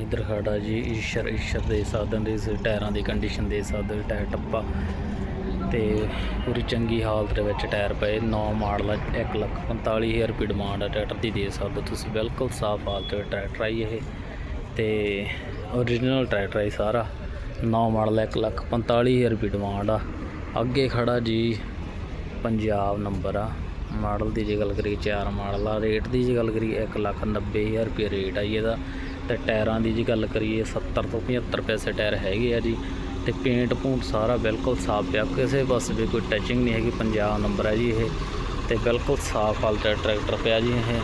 ਇਧਰ ਖੜਾ ਜੀ ਇਸ਼ਰ ਇਸ਼ਰ ਦੇ ਸਾਧਨ ਦੇ ਟਾਇਰਾਂ ਦੀ ਕੰਡੀਸ਼ਨ ਦੇ ਸਕਦੇ ਟਾਇਰ ਟੱਪਾ। ਤੇ ਪੂਰੀ ਚੰਗੀ ਹਾਲਤ ਦੇ ਵਿੱਚ ਟਾਇਰ ਪਏ 9 ਮਾਡਲ 1 ਲੱਖ 45000 ਰੁਪਏ ਡਿਮਾਂਡ ਹੈ ਟਰੈਕਟਰ ਦੀ, ਦੇ ਸਕਦੇ ਹੋ ਤੁਸੀਂ। ਬਿਲਕੁਲ ਸਾਫ਼ ਹਾਲਤ ਵਿੱਚ ਟਰੈਕਟਰ ਆਈ ਇਹ। ਤੇ origignal ਟਰੈਕਟਰ ਹੈ ਸਾਰਾ। 9 ਮਾਡਲ 1 ਲੱਖ 45000 ਰੁਪਏ ਡਿਮਾਂਡ ਆ। ਅੱਗੇ ਖੜਾ ਜੀ ਪੰਜਾਬ ਨੰਬਰ ਆ। ਮਾਡਲ ਦੀ ਜੇ ਗੱਲ ਕਰੀਏ 4 ਮਾਡਲ ਆ। ਰੇਟ ਦੀ ਜੇ ਗੱਲ ਕਰੀਏ 1 ਲੱਖ 90000 ਰੁਪਏ ਰੇਟ ਆ ਜੀ ਇਹਦਾ। ਤੇ ਟਾਇਰਾਂ ਦੀ ਜੀ ਗੱਲ ਕਰੀਏ 70 ਤੋਂ 75 ਪੈਸੇ ਟਾਇਰ ਹੈਗੇ ਆ ਜੀ। ਤੇ ਪੇਂਟ ਪੂੰਟ ਸਾਰਾ ਬਿਲਕੁਲ ਸਾਫ਼ ਪਿਆ ਕਿਸੇ ਪਾਸੇ ਵੀ ਕੋਈ ਟੱਚਿੰਗ ਨਹੀਂ ਹੈਗੀ ਪੰਜਾਬ ਨੰਬਰ ਹੈ ਜੀ ਇਹ। ਤੇ ਬਿਲਕੁਲ ਸਾਫ਼ ਹਾਲਤ ਟਰੈਕਟਰ ਪਿਆ ਜੀ ਇਹ।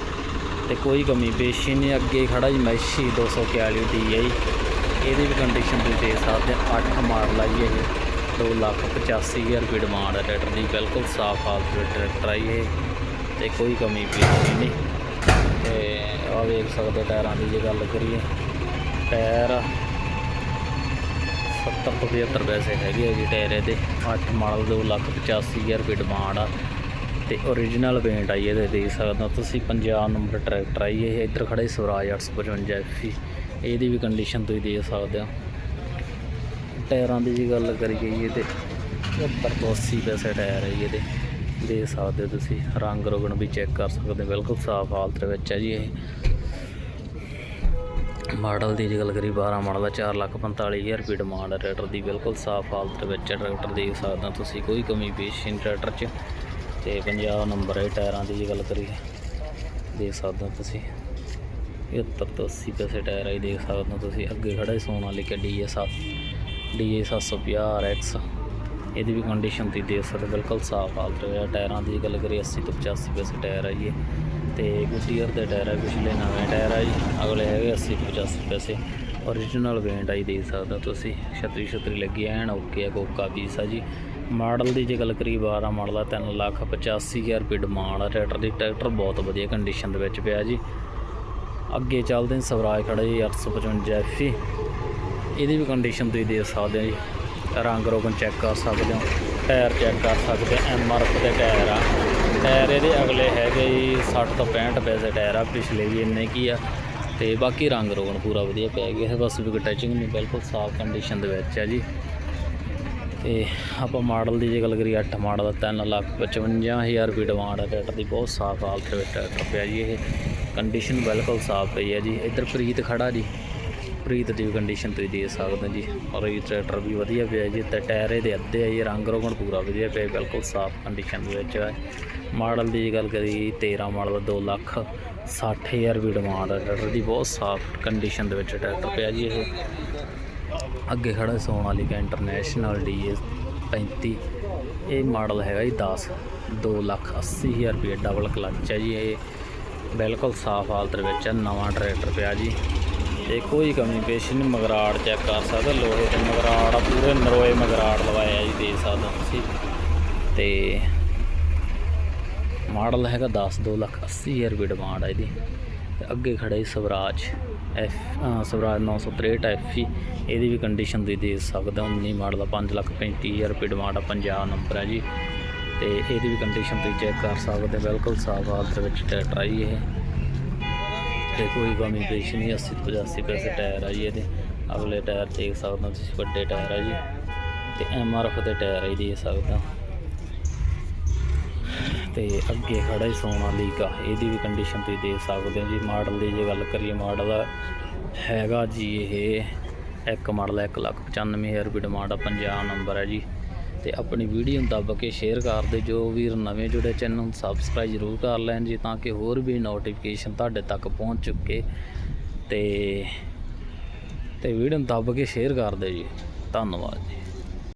ਤੇ ਕੋਈ ਕਮੀ ਪੇਸ਼ੀ ਨਹੀਂ, ਅੱਗੇ ਖੜਾ ਜੀ ਮੈਸ਼ੀ 241 ਦੀ ਹੈ ਜੀ। ਇਹਦੀ ਵੀ ਕੰਡੀਸ਼ਨ ਤੁਸੀਂ ਦੇਖ ਸਕਦੇ ਆ 8 ਮਾਡਲ ਆ ਜੀ ਇਹ। ਦੋ ਲੱਖ ਪਚਾਸੀ ਹਜ਼ਾਰ ਰੁਪਏ ਡਿਮਾਂਡ ਹੈ ਟਰੈਕਟਰ ਦੀ, ਬਿਲਕੁਲ ਸਾਫ਼ ਹਾਲਤ ਵਿੱਚ ਟਰੈਕਟਰ ਆਈ ਇਹ। ਤੇ ਕੋਈ ਕਮੀ ਪੇਸ਼ੀ ਨਹੀਂ। ਤੇ ਆ ਵੇਖ ਸਕਦੇ ਟਾਇਰਾਂ ਦੀ ਜੇ ਗੱਲ ਕਰੀਏ। ਟਾਇਰ 70 ਤੋਂ 75 ਪੈਸੇ ਹੈਗੇ ਆ ਜੀ ਟਾਇਰ ਇਹਦੇ। 8 ਮਾਡਲ ਦੋ ਲੱਖ ਪਚਾਸੀ ਹਜ਼ਾਰ ਰੁਪਏ ਡਿਮਾਂਡ ਆ। ਤੇ origignal ਪੇਂਟ ਆਈ ਇਹਦੇ, ਦੇਖ ਸਕਦੇ ਹੋ ਤੁਸੀਂ ਪੰਜਾਬ ਨੰਬਰ ਟਰੈਕਟਰ ਆਈ ਇਹ। ਇੱਧਰ ਖੜੇ ਸਵਰਾਜ 855 ਐਫੀ ਇਹਦੀ ਵੀ ਕੰਡੀਸ਼ਨ ਤੁਸੀਂ ਦੇਖ ਸਕਦੇ ਹੋ। ਟਾਇਰਾਂ ਦੀ ਜੀ ਗੱਲ ਕਰੀਏ ਜੀ ਇਹਦੇ 70 ਤੋਂ 80 ਪੈਸੇ ਟਾਇਰ ਹੈ ਜੀ ਇਹਦੇ। ਦੇਖ ਸਕਦੇ ਹੋ ਤੁਸੀਂ। ਰੰਗ ਰੋਗਣ ਵੀ ਚੈੱਕ ਕਰ ਸਕਦੇ ਹੋ। ਬਿਲਕੁਲ ਸਾਫ਼ ਹਾਲਤ ਵਿੱਚ ਹੈ ਜੀ ਇਹ। ਮਾਡਲ ਦੀ ਜੇ ਗੱਲ ਕਰੀ 12 ਮਾਡਲ ਦਾ 445000 ਰੁਪਏ ਡਿਮਾਂਡ ਹੈ। ਟਰੈਕਟਰ ਦੀ ਬਿਲਕੁਲ ਸਾਫ਼ ਹਾਲਤ ਵਿੱਚ ਹੈ। ਟਰੈਕਟਰ ਦੇਖ ਸਕਦੇ ਹੋ ਤੁਸੀਂ, ਕੋਈ ਕਮੀ ਪੇਸ਼ ਨਹੀਂ ਟਰੈਕਟਰ 'ਚ। ਤੇ 50 ਨੰਬਰ ਹੈ, ਟਾਇਰਾਂ ਦੀ ਜੇ ਗੱਲ ਕਰੀਏ, ਦੇਖ ਸਕਦੇ ਹੋ ਤੁਸੀਂ। 75 ਤੋਂ 80 ਪੈਸੇ ਟਾਇਰ ਹੈ ਦੇਖ ਸਕਦੇ ਹੋ ਤੁਸੀਂ। ਅੱਗੇ ਖੜਾ ਸੋਨਾਲੀਕਾ ਡੀਐਸ 7 ਡੀਏ 750 RX ਇਹਦੀ ਵੀ ਕੰਡੀਸ਼ਨ ਤੁਸੀਂ ਦੇਖ ਸਕਦੇ ਹੋ, ਬਿਲਕੁਲ ਸਾਫ਼ ਹਾਲਤ ਹੈ ਟਾਇਰਾਂ ਦੀ ਗੱਲ ਕਰੀਏ 80 ਤੋਂ 85 ਪੈਸੇ ਟਾਇਰ ਆ ਜੀ ਇਹ। ਤੇ ਗੁੱਡੀਅਰ ਦੇ ਟਾਇਰ ਹੈ ਪਿਛਲੇ ਨਵੇਂ ਟਾਇਰ ਆ ਜੀ। ਅਗਲੇ ਹੈਗੇ 80 ਤੋਂ 85 ਪੈਸੇ origignal ਵੇਂਟ ਆਈ ਦੇਖ ਸਕਦੇ ਹੋ ਤੁਸੀਂ। ਛਤਰੀ ਛਤਰੀ ਲੱਗੀ ਐਨ ਓਕੇ ਆ ਕੋਕਾ ਪੀਸ ਆ ਜੀ। ਮਾਡਲ ਦੀ ਜੇ ਗੱਲ ਕਰੀ 12 ਮਾਡਲ ਦਾ 3 ਲੱਖ 85000 ਰੁਪਏ ਡਿਮਾਂਡ ਆ। ਟਰੈਕਟਰ ਦੀ ਟਰੈਕਟਰ ਬਹੁਤ ਵਧੀਆ ਕੰਡੀਸ਼ਨ ਦੇ ਵਿੱਚ ਪਿਆ ਜੀ। ਅੱਗੇ ਚੱਲਦੇ ਹਾਂ ਸਵਰਾਜ ਖੜਾ ਜੀ 855 ਐਫੀ ਇਹਦੀ ਵੀ ਕੰਡੀਸ਼ਨ ਤੁਸੀਂ ਦੇਖ ਸਕਦੇ ਹੋ ਜੀ। ਰੰਗ ਰੋਗਨ ਚੈੱਕ ਕਰ ਸਕਦੇ ਹੋ ਟਾਇਰ ਚੈੱਕ ਕਰ ਸਕਦੇ ਹੋ ਐਮ ਆਰ ਐਫ ਦੇ ਟਾਇਰ ਆ। ਟਾਇਰ ਇਹਦੇ ਅਗਲੇ ਹੈਗੇ ਜੀ 60 ਤੋਂ 65 ਪੈਸੇ ਟਾਇਰ ਆ, ਪਿਛਲੇ ਵੀ ਇੰਨੇ ਕੀ ਆ। ਤੇ ਬਾਕੀ ਰੰਗ ਰੋਗਨ ਪੂਰਾ ਵਧੀਆ ਪੈ ਗਿਆ ਹੈ, ਬਸ ਵੀ ਕੋਈ ਟੱਚਿੰਗ ਨਹੀਂ, ਬਿਲਕੁਲ ਸਾਫ਼ ਕੰਡੀਸ਼ਨ ਦੇ ਵਿੱਚ ਆ ਜੀ। ਤੇ ਆਪਾਂ ਮਾਡਲ ਦੀ ਜੇ ਗੱਲ ਕਰੀਏ 8 ਮਾਡਲ ਦਾ 3 ਲੱਖ 55000 ਰੁਪਏ ਡਿਮਾਂਡ ਹੈ ਟਰੈਕਟਰ ਦੀ ਬਹੁਤ ਸਾਫ਼ ਹਾਲਤ ਵਿੱਚ ਟਰੈਕਟਰ ਪਿਆ ਜੀ ਇਹ। ਕੰਡੀਸ਼ਨ ਬਿਲਕੁਲ ਸਾਫ਼ ਪਈ ਹੈ ਜੀ, ਇੱਧਰ ਪ੍ਰੀਤ ਖੜਾ ਜੀ। ਪ੍ਰੀਤ ਦੀ ਕੰਡੀਸ਼ਨ ਤੁਸੀਂ ਦੇ ਸਕਦੇ ਹੋ ਜੀ। ਔਰ ਇਹ ਟਰੈਕਟਰ ਵੀ ਵਧੀਆ ਪਿਆ ਜੀ, ਤੇ ਟਾਇਰ ਇਹਦੇ ਅੱਧੇ ਆ ਜੀ, ਰੰਗ ਰੋਗਣ ਪੂਰਾ ਵਧੀਆ ਪਿਆ, ਬਿਲਕੁਲ ਸਾਫ਼ ਕੰਡੀਸ਼ਨ ਦੇ ਵਿੱਚ ਹੈ। ਮਾਡਲ ਦੀ ਜੇ ਗੱਲ ਕਰੀ 13 ਮਾਡਲ 2 ਲੱਖ 60000 ਰੁਪਏ ਡਿਮਾਂਡ ਹੈ ਟਰੈਕਟਰ ਦੀ, ਬਹੁਤ ਸਾਫ਼ ਕੰਡੀਸ਼ਨ ਦੇ ਵਿੱਚ ਟਰੈਕਟਰ ਪਿਆ ਜੀ ਇਹ। ਅੱਗੇ ਖੜਾ ਸੋਨਾਲੀਕਾ ਇੰਟਰਨੈਸ਼ਨਲ ਡੀਏ 35 ਇਹ ਮਾਡਲ ਹੈਗਾ ਜੀ 10 2 ਲੱਖ 80000 ਰੁਪਏ ਡਬਲ ਕਲਚ ਹੈ ਜੀ ਇਹ। ਬਿਲਕੁਲ ਸਾਫ਼ ਹਾਲਤ ਵਿੱਚ ਹੈ, ਨਵਾਂ ਟਰੈਕਟਰ ਪਿਆ ਜੀ। ਤੇ ਕੋਈ ਕਮੀ ਪੇਸ਼ ਨਹੀਂ ਮਗਰਾੜ ਚੈੱਕ ਕਰ ਸਕਦੇ ਲੋਹੇ ਦੇ ਮਗਰਾੜ ਪੂਰੇ ਨਰੋਏ ਮਗਰਾੜ ਲਵਾਇਆ ਜੀ ਦੇ ਸਕਦੇ ਤੁਸੀਂ। ਤੇ ਮਾਡਲ ਹੈਗਾ 10 2 ਲੱਖ 80000 ਰੁਪਏ ਡਿਮਾਂਡ ਹੈ ਇਹਦੀ। ਤੇ ਅੱਗੇ ਖੜਾ ਜੀ Swaraj F uh, Swaraj 963 F ਇਹਦੀ ਵੀ ਕੰਡੀਸ਼ਨ ਤੁਸੀਂ ਦੇ ਸਕਦੇ ਹੋ 19 ਮਾਡਲ ਦਾ 5 ਲੱਖ 35000 ਰੁਪਏ ਡਿਮਾਂਡ ਆ ਪੰਜਾਬ ਨੰਬਰ ਹੈ ਜੀ। ਤੇ ਇਹਦੀ ਵੀ ਕੰਡੀਸ਼ਨ ਤੁਸੀਂ ਚੈੱਕ ਕਰ ਸਕਦੇ ਹੋ ਬਿਲਕੁਲ ਸਾਫ਼ ਹਾਲਤ ਵਿੱਚ ਟਰੈਕਟਰ ਆਈ ਇਹ। ਤੇ ਕੋਈ ਕਮੀ ਪੇਸ਼ ਨਹੀਂ 80 ਤੋਂ 85 ਪੈਸੇ ਟਾਇਰ ਆ ਜੀ ਇਹਦੇ। ਅਗਲੇ ਟਾਇਰ ਦੇਖ ਸਕਦੇ ਹੋ ਤੁਸੀਂ, ਵੱਡੇ ਟਾਇਰ ਆ ਜੀ। ਤੇ ਐਮ ਆਰ ਐਫ ਦੇ ਟਾਇਰ ਆ ਜੀ, ਦੇਖ ਸਕਦੇ ਹੋ। ਤੇ ਅੱਗੇ ਖੜਾ ਹੀ ਆ, ਇਹਦੀ ਵੀ ਕੰਡੀਸ਼ਨ ਤੁਸੀਂ ਦੇਖ ਸਕਦੇ ਹੋ ਜੀ। ਮਾਡਲ ਦੀ ਜੇ ਗੱਲ ਕਰੀਏ ਮਾਡਲ ਹੈਗਾ ਜੀ ਇਹ ਇੱਕ ਮਾਡਲ 1 ਲੱਖ 95000 ਰੁਪਏ ਡਿਮਾਂਡ ਆ ਪੰਜਾਬ ਨੰਬਰ ਹੈ ਜੀ। ਤੇ ਆਪਣੀ ਵੀਡੀਓ ਨੂੰ ਦੱਬ ਕੇ ਸ਼ੇਅਰ ਕਰ ਦਿਓ। ਜੋ ਵੀਰ ਨਵੇਂ ਜੁੜੇ ਚੈਨਲ ਨੂੰ ਸਬਸਕ੍ਰਾਈਬ ਜ਼ਰੂਰ ਕਰ ਲੈਣ ਜੀ, ਤਾਂ ਕਿ ਹੋਰ ਵੀ ਨੋਟੀਫਿਕੇਸ਼ਨ ਤੁਹਾਡੇ ਤੱਕ ਪਹੁੰਚ ਚੁੱਕੇ। ਤੇ ਤੇ ਵੀਡੀਓ ਨੂੰ ਦੱਬ ਕੇ ਸ਼ੇਅਰ ਕਰ ਦਿਓ ਜੀ। ਧੰਨਵਾਦ ਜੀ।